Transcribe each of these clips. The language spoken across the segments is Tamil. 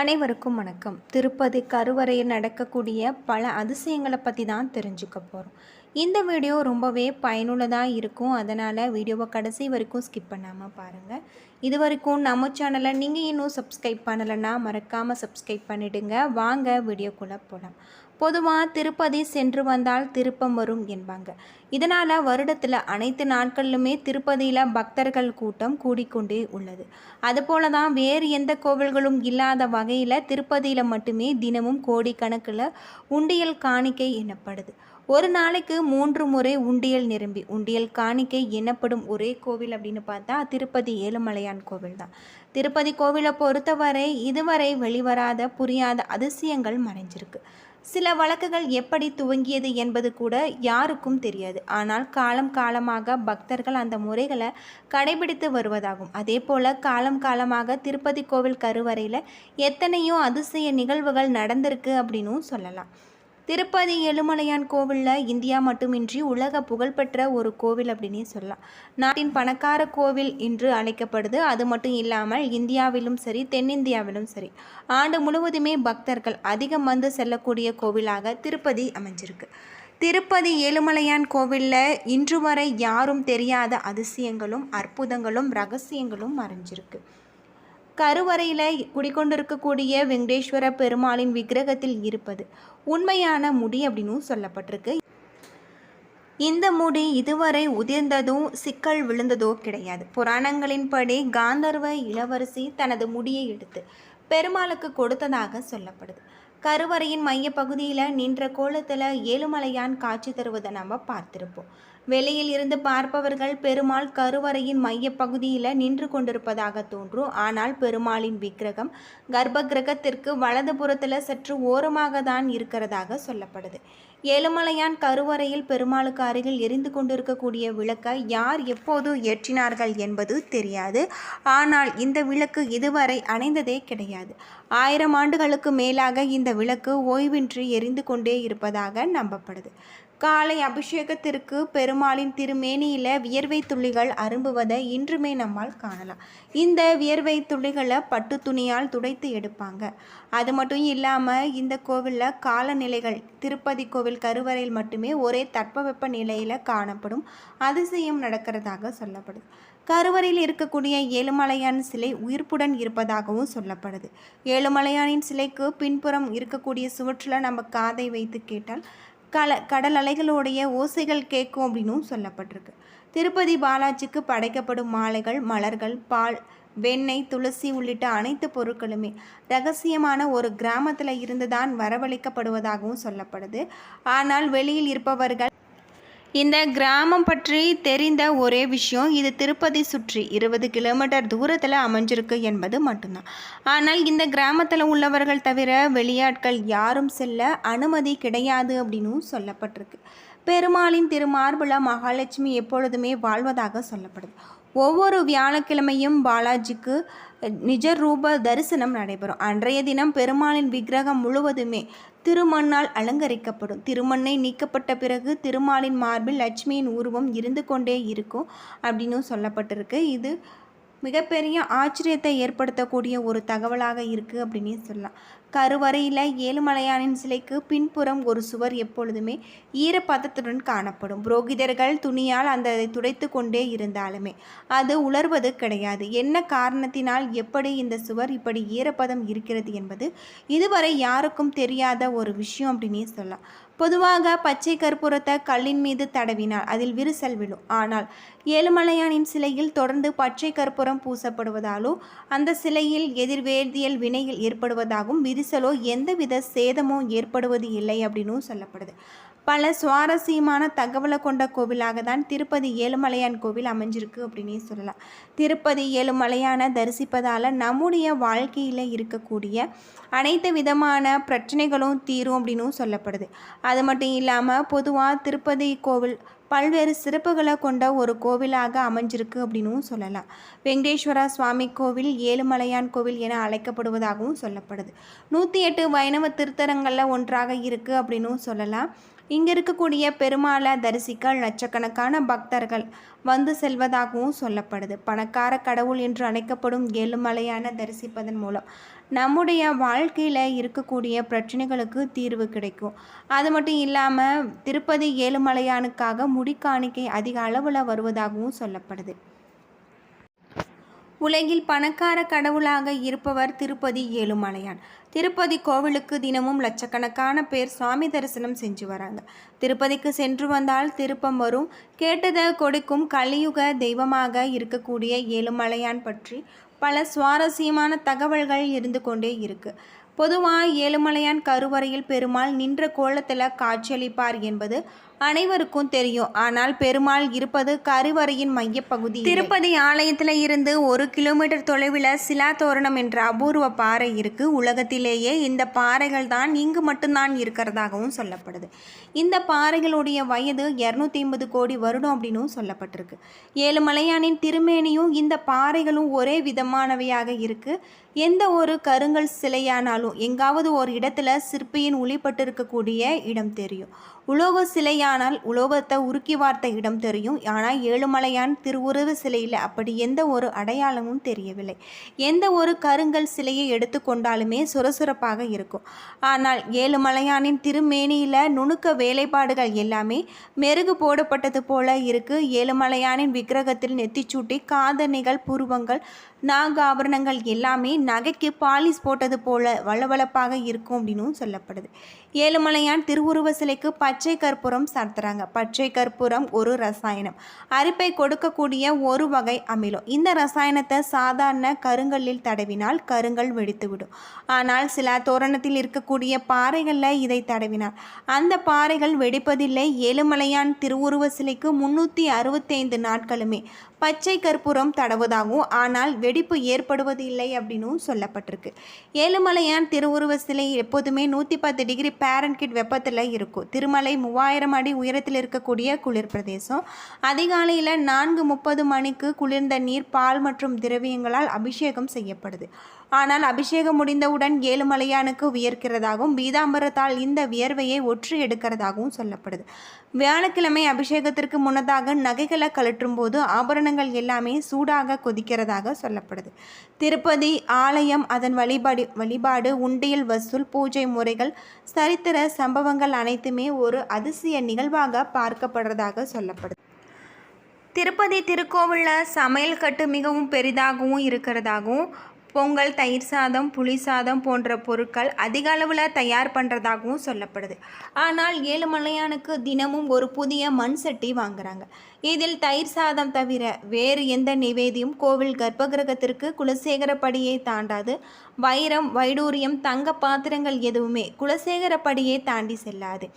அனைவருக்கும் வணக்கம். திருப்பதி கருவறையில் நடக்கக்கூடிய பல அதிசயங்களை பற்றி தான் தெரிஞ்சுக்க போகிறோம் இந்த வீடியோ ரொம்பவே பயனுள்ளதாக இருக்கும். அதனால் வீடியோவை கடைசி வரைக்கும் ஸ்கிப் பண்ணாமல் பாருங்கள் இது வரைக்கும் நம்ம சேனலை நீங்கள் இன்னும் சப்ஸ்கிரைப் பண்ணலைன்னா மறக்காமல் சப்ஸ்கிரைப் பண்ணிவிடுங்க வாங்க வீடியோக்குள்ளே போகலாம் பொதுவாக திருப்பதி சென்று வந்தால் திருப்பம் வரும் என்பாங்க. இதனால் வருடத்தில் அனைத்து நாட்களிலுமே திருப்பதியில் பக்தர்கள் கூட்டம் கூடிக்கொண்டே உள்ளது. அதுபோல தான் வேறு எந்த கோவில்களும் இல்லாத வகையில் திருப்பதியில் மட்டுமே தினமும் கோடிக்கணக்கில் உண்டியல் காணிக்கை எண்ணப்படுது ஒரு நாளைக்கு மூன்று முறை உண்டியல் நிரம்பி உண்டியல் காணிக்கை எண்ணப்படும் ஒரே கோவில் அப்படின்னு பார்த்தா திருப்பதி ஏழுமலையான் கோவில் தான். திருப்பதி கோவிலை பொறுத்தவரை இதுவரை வெளிவராத புரியாத அதிசயங்கள் மறைஞ்சிருக்கு. சில வழக்குகள் எப்படி துவங்கியது என்பது கூட யாருக்கும் தெரியாது. ஆனால் காலம் காலமாக பக்தர்கள் அந்த முறைகளை கடைபிடித்து வருவதாகும். அதே போல் காலம் காலமாக திருப்பதி கோவில் கருவறையில் எத்தனையோ அதிசய நிகழ்வுகள் நடந்திருக்கு அப்படின்னும் சொல்லலாம். திருப்பதி எழுமலையான் கோவிலில் இந்தியா மட்டுமின்றி உலக புகழ்பெற்ற ஒரு கோவில் அப்படின்னே சொல்லலாம். நாட்டின் பணக்கார கோவில் என்று அழைக்கப்படுது. அது மட்டும் இல்லாமல் இந்தியாவிலும் சரி தென்னிந்தியாவிலும் சரி. ஆண்டு முழுவதுமே பக்தர்கள் அதிகம் வந்து செல்லக்கூடிய கோவிலாக திருப்பதி அமைஞ்சிருக்கு. திருப்பதி ஏழுமலையான் கோவிலில் இன்று வரை யாரும் தெரியாத அதிசயங்களும் அற்புதங்களும் ரகசியங்களும் மறைஞ்சிருக்கு. கருவறையில் குடிக்கொண்டிருக்கக்கூடிய வெங்கடேஸ்வர பெருமாளின் விக்கிரகத்தில் இருப்பது உண்மையான முடி அப்படின்னும் சொல்லப்பட்டிருக்கு. இந்த முடி இதுவரை உதிர்ந்ததோ சிக்கல் விழுந்ததோ கிடையாது. புராணங்களின்படி காந்தர்வ இளவரசி தனது முடியை எடுத்து பெருமாளுக்கு கொடுத்ததாக சொல்லப்படுது. கருவறையின் மையப்பகுதியில் நின்ற கோலத்தில் ஏழுமலையான் காட்சி தருவதை நம்ம பார்த்திருப்போம். வெளியில் இருந்து பார்ப்பவர்கள் பெருமாள் கருவறையின் மையப்பகுதியில் நின்று கொண்டிருப்பதாக தோன்றும். ஆனால் பெருமாளின் விக்கிரகம் கர்ப்ப கிரகத்திற்கு வலது புறத்தில் சற்று ஓரமாக தான் இருக்கிறதாக சொல்லப்படுது. ஏழுமலையான் கருவறையில் பெருமாளுக்கு அருகில் எரிந்து கொண்டிருக்கக்கூடிய விளக்கை யார் எப்போது ஏற்றினார்கள் என்பது தெரியாது. ஆனால் இந்த விளக்கு இதுவரை அணைந்ததே கிடையாது. ஆயிரம் ஆண்டுகளுக்கு மேலாக இந்த விளக்கு ஓய்வின்றி எரிந்து கொண்டே இருப்பதாக நம்பப்படுது. காலை அபிஷேகத்திற்கு பெருமாளின் திருமேனியில் வியர்வை துளிகள் அரும்புவதை இன்றுமே நம்மால் காணலாம். இந்த வியர்வை துளிகளை பட்டு துணியால் துடைத்து எடுப்பாங்க. அது மட்டும் இல்லாமல் இந்த கோவிலில் காலநிலைகள் திருப்பதி கோவில் கருவறையில் மட்டுமே ஒரே தட்பவெப்ப நிலையில் காணப்படும் அதிசயம் நடக்கிறதாக சொல்லப்படுது. கருவறையில் இருக்கக்கூடிய ஏழுமலையான் சிலை உயிர்ப்புடன் இருப்பதாகவும் சொல்லப்படுது. ஏழுமலையானின் சிலைக்கு பின்புறம் இருக்கக்கூடிய சுவற்றில் நம்ம காதை வைத்து கேட்டால் கல கடல் அலைகளுடைய ஓசைகள் கேட்கும் அப்படின்னும் சொல்லப்பட்டிருக்கு. திருப்பதி பாலாஜிக்கு படைக்கப்படும் மாலைகள் மலர்கள் பால் வெண்ணெய் துளசி உள்ளிட்ட அனைத்து பொருட்களுமே ரகசியமான ஒரு கிராமத்தில் இருந்துதான் வரவழைக்கப்படுவதாகவும் சொல்லப்படுது. ஆனால் வெளியில் இருப்பவர்கள் இந்த கிராமம் பற்றி தெரிந்த ஒரே விஷயம் இது திருப்பதி சுற்றி இருபது கிலோமீட்டர் தூரத்தில் அமைஞ்சிருக்கு என்பது மட்டும்தான். ஆனால் இந்த கிராமத்தில் உள்ளவர்கள் தவிர வெளியாட்கள் யாரும் செல்ல அனுமதி கிடையாது அப்படின்னும் சொல்லப்பட்டிருக்கு. பெருமாளின் திருமார்புல மகாலட்சுமி எப்பொழுதுமே வாழ்வதாக சொல்லப்படுது. ஒவ்வொரு வியாழக்கிழமையும் பாலாஜிக்கு நிஜ ரூப தரிசனம் நடைபெறும். அன்றைய தினம் பெருமாளின் விக்கிரகம் முழுவதுமே திருமண்ணால் அலங்கரிக்கப்படும். திருமண்ணை நீக்கப்பட்ட பிறகு திருமாலின் மார்பில் லட்சுமியின் உருவம் இருந்து கொண்டே இருக்கும் அப்படின்னு சொல்லப்பட்டிருக்கு. இது மிகப்பெரிய ஆச்சரியத்தை ஏற்படுத்தக்கூடிய ஒரு தகவலாக இருக்குது அப்படின்னே சொல்லலாம். கருவறையில் ஏழுமலையானின் சிலைக்கு பின்புறம் ஒரு சுவர் எப்பொழுதுமே ஈரப்பதத்துடன் காணப்படும். புரோகிதர்கள் துணியால் அந்த துடைத்து கொண்டே இருந்தாலுமே அது உலர்வது கிடையாது. என்ன காரணத்தினால் எப்படி இந்த சுவர் இப்படி ஈரப்பதம் இருக்கிறது என்பது? இதுவரை யாருக்கும் தெரியாத ஒரு விஷயம் அப்படின்னே சொல்லலாம். பொதுவாக பச்சை கற்பூரத்தை கல்லின் மீது தடவினால் அதில் விரிசல் விழும். ஆனால் ஏழுமலையானின் சிலையில் தொடர்ந்து பச்சை கற்பூரம் பூசப்படுவதாலோ அந்த சிலையில் எதிர்வேதியல் வினையில் ஏற்படுவதாகவும் விரிசலோ எந்தவித சேதமோ ஏற்படுவது இல்லை அப்படின்னும் சொல்லப்படுது. பல சுவாரஸ்யமான தகவலை கொண்ட கோவிலாக தான் திருப்பதி ஏழுமலையான் கோவில் அமைஞ்சிருக்கு அப்படின்னே சொல்லலாம். திருப்பதி ஏழுமலையான தரிசிப்பதால் நம்முடைய வாழ்க்கையில் இருக்கக்கூடிய அனைத்து விதமான பிரச்சனைகளும் தீரும் அப்படின்னும் சொல்லப்படுது. அது மட்டும் இல்லாமல் பொதுவாக திருப்பதி கோவில் பல்வேறு சிறப்புகளை கொண்ட ஒரு கோவிலாக அமைஞ்சிருக்கு அப்படின்னும் சொல்லலாம். வெங்கடேஸ்வரா சுவாமி கோவில் ஏழுமலையான் கோவில் என அழைக்கப்படுவதாகவும் சொல்லப்படுது. நூற்றி எட்டு வைணவ திருத்தலங்களில் ஒன்றாக இருக்குது அப்படின்னும் சொல்லலாம். இங்கே இருக்கக்கூடிய பெருமாளை தரிசிக்க லட்சக்கணக்கான பக்தர்கள் வந்து செல்வதாகவும் சொல்லப்படுது. பணக்கார கடவுள் என்று அழைக்கப்படும் ஏழுமலையான தரிசிப்பதன் மூலம். நம்முடைய வாழ்க்கையில் இருக்கக்கூடிய பிரச்சனைகளுக்கு தீர்வு கிடைக்கும். அது மட்டும் இல்லாமல் திருப்பதி ஏழுமலையானுக்காக முடிக்காணிக்கை அதிக அளவில் வருவதாகவும் சொல்லப்படுது. உலகில் பணக்கார கடவுளாக இருப்பவர் திருப்பதி ஏழுமலையான். திருப்பதி கோவிலுக்கு தினமும் லட்சக்கணக்கான பேர் சுவாமி தரிசனம் செஞ்சு வராங்க. திருப்பதிக்கு சென்று வந்தால் திருப்பம் வரும். கேட்டதை கொடுக்கும் கலியுக தெய்வமாக இருக்கக்கூடிய ஏழுமலையான் பற்றி பல சுவாரஸ்யமான தகவல்கள் இருந்து கொண்டே இருக்கு. பொதுவாக ஏழுமலையான் கருவறையில் பெருமாள் நின்ற கோலத்தில் காட்சியளிப்பார் என்பது அனைவருக்கும் தெரியும். ஆனால் பெருமாள் இருப்பது கருவறையின் மையப்பகுதி திருப்பதி ஆலயத்தில் இருந்து ஒரு கிலோமீட்டர் தொலைவில் சிலா தோரணம் என்ற அபூர்வ பாறை இருக்கு. உலகத்திலேயே இந்த பாறைகள் தான் இங்கு மட்டும்தான் இருக்கிறதாகவும் சொல்லப்படுது. இந்த பாறைகளுடைய வயது இரநூத்தி ஐம்பது கோடி வருடம் அப்படின்னும் சொல்லப்பட்டிருக்கு. ஏழுமலையானின் திருமேனியும் இந்த பாறைகளும் ஒரே விதமானவையாக இருக்கு. எந்த ஒரு கருங்கல் சிலையானாலும் எங்காவது ஒரு இடத்துல சிற்பியின் ஒளிப்பட்டு இருக்கக்கூடிய இடம் தெரியும். உலோக சிலையானால் உலோகத்தை உருக்கி வார்த்த இடம் தெரியும். ஆனால் ஏழுமலையான் திருவுருவ சிலையில் அப்படி எந்த ஒரு அடையாளமும் தெரியவில்லை. எந்த ஒரு கருங்கல் சிலையை எடுத்துக்கொண்டாலுமே சுரசுரப்பாக இருக்கும். ஆனால் ஏழுமலையானின் திருமேனியில் நுணுக்க வேலைப்பாடுகள் எல்லாமே மெருகு போடப்பட்டது போல இருக்கு. ஏழுமலையானின் விக்கிரகத்தில் நெத்திச்சூட்டி காதணிகள் புருவங்கள் நாக ஆபரணங்கள் எல்லாமே நகைக்கு பாலிஸ் போட்டது போல வளவளப்பாக இருக்கும் அப்படின்னும் சொல்லப்படுது. ஏழுமலையான் திருவுருவ சிலைக்கு பச்சை கற்பூரம் சாத்துறாங்க பச்சை கற்பூரம் ஒரு ரசாயனம். அரிப்பை கொடுக்கக்கூடிய ஒரு வகை அமிலம். இந்த ரசாயனத்தை சாதாரண கருங்கல்லில் தடவினால் கருங்கல் வெடித்துவிடும். ஆனால் சில தோரணத்தில் இருக்கக்கூடிய பாறைகளில் இதை தடவினால் அந்த பாறைகள் வெடிப்பதில்லை. ஏழுமலையான் திருவுருவ சிலைக்கு முன்னூற்றி அறுபத்தைந்து நாட்களுமே. பச்சை கற்பூரம் தடவுதாகும் ஆனால் வெடிப்பு ஏற்படுவது இல்லை அப்படின்னும் சொல்லப்பட்டிருக்கு. ஏழுமலையான் திருவுருவ சிலை எப்போதுமே நூற்றி பத்து டிகிரி பேரன்கிட் வெப்பத்தில் இருக்கும். திருமலை மூவாயிரம் அடி உயரத்தில் இருக்கக்கூடிய குளிர் பிரதேசம். அதிகாலையில் நான்கு முப்பது மணிக்கு குளிர்ந்த நீர் பால் மற்றும் திரவியங்களால் அபிஷேகம் செய்யப்படுது. ஆனால் அபிஷேகம் முடிந்தவுடன் ஏழுமலையானுக்கு உயர்க்கிறதாகவும் பீதாம்பரத்தால் இந்த வியர்வையை ஒற்று எடுக்கிறதாகவும் சொல்லப்படுது. வியாழக்கிழமை அபிஷேகத்திற்கு முன்னதாக நகைகளை கழற்றும் போது ஆபரணங்கள் எல்லாமே சூடாக கொதிக்கிறதாக சொல்லப்படுது. திருப்பதி ஆலயம் அதன் வழிபாடு வழிபாடு உண்டியல் வசூல் பூஜை முறைகள் சரித்திர சம்பவங்கள் அனைத்துமே ஒரு அதிசய நிகழ்வாக பார்க்கப்படுறதாக சொல்லப்படுது. திருப்பதி திருக்கோவிலில் சமையல் கட்டு மிகவும் பெரிதாகவும் இருக்கிறதாகவும் பொங்கல் தயிர் சாதம் புளி சாதம் போன்ற பொருட்கள் அதிக அளவில் தயார் பண்ணுறதாகவும் சொல்லப்படுது. ஆனால் ஏழுமலையானுக்கு தினமும் ஒரு புதிய மண் சட்டி வாங்குறாங்க. இதில் தயிர் சாதம் தவிர வேறு எந்த நிவேதியும் கோவில் கர்ப்பகிரகத்திற்கு குலசேகரப்படியை தாண்டாது. வைரம் வைடூரியம் தங்க பாத்திரங்கள் எதுவுமே குலசேகரப்படியை தாண்டி செல்லாது.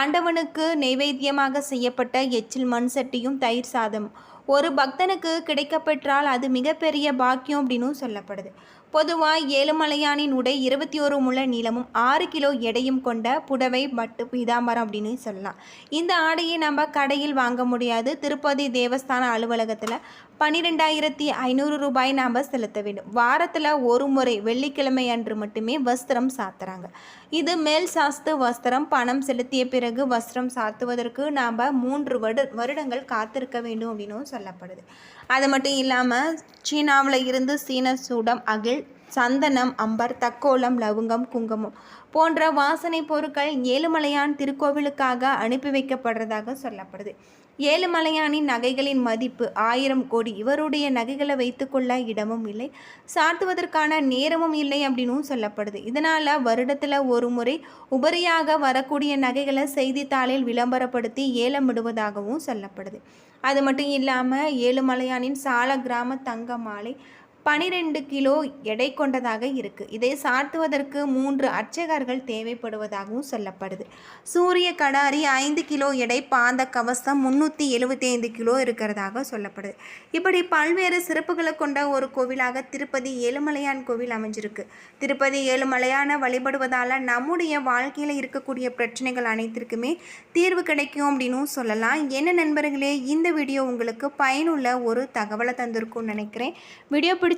ஆண்டவனுக்கு நைவேத்தியமாக செய்யப்பட்ட எச்சில் மண் சட்டியும் தயிர் சாதம் ஒரு பக்தனுக்கு கிடைக்கப்பெற்றால் அது மிகப்பெரிய பாக்கியம் அப்படின்னும் சொல்லப்படுது. பொதுவாக ஏழுமலையானின் உடை இருபத்தி ஒரு முழ நீளமும் ஆறு கிலோ எடையும் கொண்ட புடவை பட்டு பீதாம்பரம் அப்படின்னு சொல்லலாம். இந்த ஆடையை நம்ம கடையில் வாங்க முடியாது. திருப்பதி தேவஸ்தான அலுவலகத்தில் பன்னிரெண்டாயிரத்தி ஐநூறு ரூபாய் நாம் செலுத்த வேண்டும். வாரத்தில் ஒரு முறை வெள்ளிக்கிழமை அன்று மட்டுமே வஸ்திரம் சாத்துறாங்க. இது மேல் சாஸ்து வஸ்திரம் பணம் செலுத்திய பிறகு வஸ்திரம் சாத்துவதற்கு நாம் மூன்று வருட வருடங்கள் காத்திருக்க வேண்டும் அப்படின்னும் சொல்லப்படுது. அது மட்டும் இல்லாமல் சீனாவில் இருந்து சீன சூடம் அகில் சந்தனம் அம்பர் தக்கோலம் லவங்கம் குங்குமம் போன்ற வாசனை பொருட்கள் ஏழுமலையான் திருக்கோவிலுக்காக அனுப்பி வைக்கப்படுறதாக சொல்லப்படுது. ஏழுமலையானின் நகைகளின் மதிப்பு ஆயிரம் கோடி. இவருடைய நகைகளை வைத்துக்கொள்ள இடமும் இல்லை. சாத்துவதற்கான நேரமும் இல்லை அப்படின்னும் சொல்லப்படுது. இதனால் வருடத்தில் ஒரு முறை உபரியாக வரக்கூடிய நகைகளை செய்தித்தாளில் விளம்பரப்படுத்தி ஏலமிடுவதாகவும் சொல்லப்படுது. அது மட்டும் இல்லாமல் ஏழுமலையானின் சால கிராம தங்க மாலை பனிரெண்டு கிலோ எடை கொண்டதாக இருக்குது இதை சாத்துவதற்கு மூன்று அர்ச்சகர்கள் தேவைப்படுவதாகவும் சொல்லப்படுது. சூரிய கடாரி ஐந்து கிலோ எடை பாந்த கவசம் முந்நூற்றி எழுபத்தி ஐந்து கிலோ இருக்கிறதாக சொல்லப்படுது. இப்படி பல்வேறு சிறப்புகளை கொண்ட ஒரு கோவிலாக திருப்பதி ஏழுமலையான் கோவில் அமைஞ்சிருக்கு. திருப்பதி ஏழுமலையான வழிபடுவதால் நம்முடைய வாழ்க்கையில் இருக்கக்கூடிய பிரச்சனைகள் அனைத்திற்குமே தீர்வு கிடைக்கும் அப்படின்னும் சொல்லலாம். என்ன நண்பர்களே இந்த வீடியோ உங்களுக்கு பயனுள்ள ஒரு தகவலை தந்திருக்கும்னு நினைக்கிறேன். வீடியோ பிடிச்சி